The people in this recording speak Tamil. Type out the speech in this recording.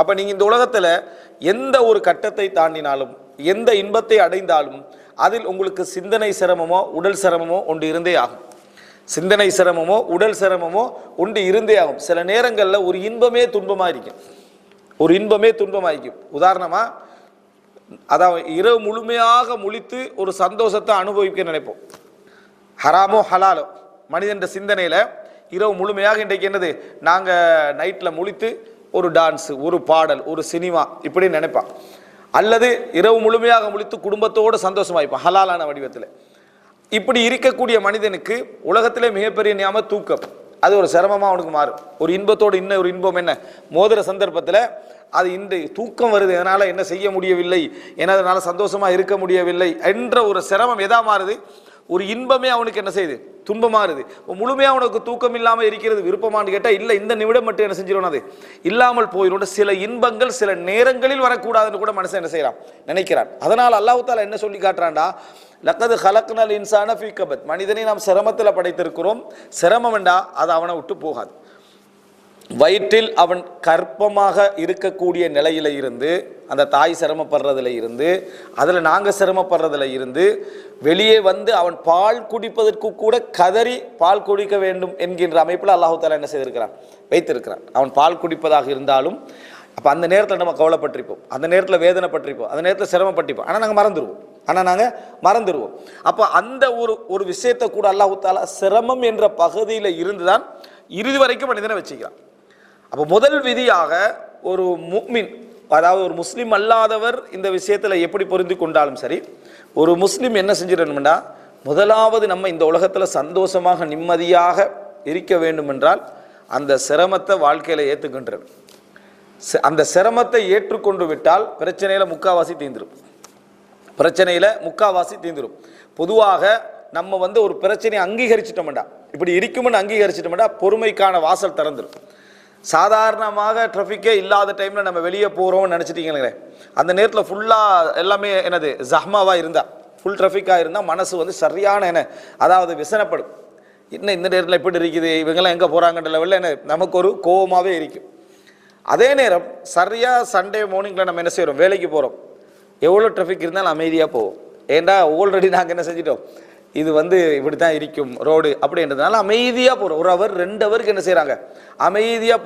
அப்போ நீங்கள் இந்த உலகத்தில் எந்த ஒரு கட்டத்தை தாண்டினாலும் எந்த இன்பத்தை அடைந்தாலும் அதில் உங்களுக்கு சிந்தனை சிரமமோ உடல் சிரமமோ ஒன்று இருந்தே ஆகும். சிந்தனை சிரமமோ உடல் சிரமமோ ஒன்று இருந்தே ஆகும். சில நேரங்களில் ஒரு இன்பமே துன்பமாக இருக்கும். ஒரு இன்பமே துன்பமாக இருக்கும். உதாரணமாக அதாவது இரவு முழுமையாக முழித்து ஒரு சந்தோஷத்தை அனுபவிக்க நினைப்போம். ஹராமோ ஹலாலோ மனிதன்ற சிந்தனையில் இரவு முழுமையாக இன்றைக்கு என்னது? நாங்கள் நைட்டில் முழித்து ஒரு டான்ஸு ஒரு பாடல் ஒரு சினிமா இப்படி நினைப்பான். அல்லது இரவு முழுமையாக முழித்து குடும்பத்தோடு சந்தோஷமாயிருப்பான் ஹலாலான வடிவத்தில். இப்படி இருக்கக்கூடிய மனிதனுக்கு உலகத்திலே மிகப்பெரிய நியாம தூக்கம். அது ஒரு சிரமமாக அவனுக்கு மாறும். ஒரு இன்பத்தோடு இன்னும் ஒரு இன்பம் என்ன? மோதிர சந்தர்ப்பத்தில் அது இன்று தூக்கம் வருது அதனால் என்ன செய்ய முடியவில்லை என்னால் சந்தோஷமாக இருக்க முடியவில்லை என்ற ஒரு சிரமம் எதா மாறுது? ஒரு இன்பமே அவனுக்கு என்ன செய்யுது? துன்பமாறுது. முழுமையாக உனக்கு தூக்கம் இல்லாமல் இருக்கிறது விருப்பமானு கேட்டால் இல்லை இந்த நிமிடம் மட்டும் என்ன செஞ்சிடணும் அது? இல்லாமல் போயிடும் சில இன்பங்கள் சில நேரங்களில் வரக்கூடாதுன்னு கூட மனசை என்ன செய்கிறான் நினைக்கிறான். அதனால் அல்லாஹால என்ன சொல்லி காட்டுறான்டா? லக்கது ஹலக்னல் இன்சான ஃபீ கபத். மனிதனை நாம் சிரமத்தில் படைத்திருக்கிறோம். சிரமம் வேண்டா அது அவனை விட்டு போகாது. வயிற்றில் அவன் கற்பமாக இருக்கக்கூடிய நிலையில இருந்து அந்த தாய் சிரமப்படுறதுல இருந்து அதில் நாங்கள் சிரமப்படுறதுல இருந்து வெளியே வந்து அவன் பால் குடிப்பதற்கு கூட கதறி பால் குடிக்க வேண்டும் என்கின்ற அமைப்பில் அல்லாஹு தாலா என்ன செய்திருக்கிறான்? வைத்திருக்கிறான். அவன் பால் குடிப்பதாக இருந்தாலும் அப்போ அந்த நேரத்தில் நம்ம கவலைப்பட்டிருப்போம். அந்த நேரத்தில் வேதனைப்பட்டிருப்போம். அந்த நேரத்தில் சிரமப்பட்டிருப்போம். ஆனால் நாங்கள் மறந்துடுவோம் ஆனால் நாங்கள் மறந்துடுவோம் அப்போ அந்த ஒரு ஒரு விஷயத்தை கூட அல்லாஹு தாலா சிரமம் என்ற பகுதியில் இருந்து தான் இறுதி வரைக்கும் மனிதனை வச்சுக்கிறான். அப்போ முதல் விதியாக ஒரு முக்மின் அதாவது ஒரு முஸ்லீம் அல்லாதவர் இந்த விஷயத்தில் எப்படி பொருந்தி கொண்டாலும் சரி ஒரு முஸ்லீம் என்ன செஞ்சிடணும்னா முதலாவது நம்ம இந்த உலகத்தில் சந்தோஷமாக நிம்மதியாக இருக்க வேண்டுமென்றால் அந்த சிரமத்தை வாழ்க்கையில் ஏற்றுக்கின்றது அந்த சிரமத்தை ஏற்றுக்கொண்டு விட்டால் பிரச்சனையில் முக்காவாசி தீந்துடும் பிரச்சனையில் முக்காவாசி தீந்துடும் பொதுவாக நம்ம வந்து ஒரு பிரச்சனையை அங்கீகரிச்சிட்டோம்டா இப்படி இருக்கும்னு அங்கீகரிச்சிட்டோம்டா பொறுமைக்கான வாசல் திறந்துடும் சாதாரணமாக ட்ராஃபிக்கே இல்லாத டைமில் நம்ம வெளியே போகிறோம்னு நினச்சிட்டீங்களே. அந்த நேரத்தில் ஃபுல்லாக எல்லாமே என்னது ஜஹ்மாவாக இருந்தால் ஃபுல் ட்ராஃபிக்காக இருந்தால் மனசு வந்து சரியான என்ன அதாவது விசனப்படும். இன்னும் இந்த நேரத்தில் எப்படி இருக்குது இவங்கெல்லாம் எங்கே போகிறாங்கன்ற லெவலில் என்ன நமக்கு ஒரு கோபமாகவே இருக்கும் அதே நேரம் சரியாக சண்டே மார்னிங்கில் நம்ம என்ன செய்கிறோம் வேலைக்கு போகிறோம் எவ்வளோ ட்ராஃபிக் இருந்தாலும் அமைதியாக போவோம். ஏண்டா ஆல்ரெடி நாங்கள் என்ன செஞ்சிட்டோம்? இது வந்து இப்படி தான் இருக்கும் ரோடு அப்படின்றதுனால அமைதியாக போகிறோம் ஒரு ஹவர் ரெண்டு அவருக்கு என்ன செய்கிறாங்க அமைதியாக போகிறோம்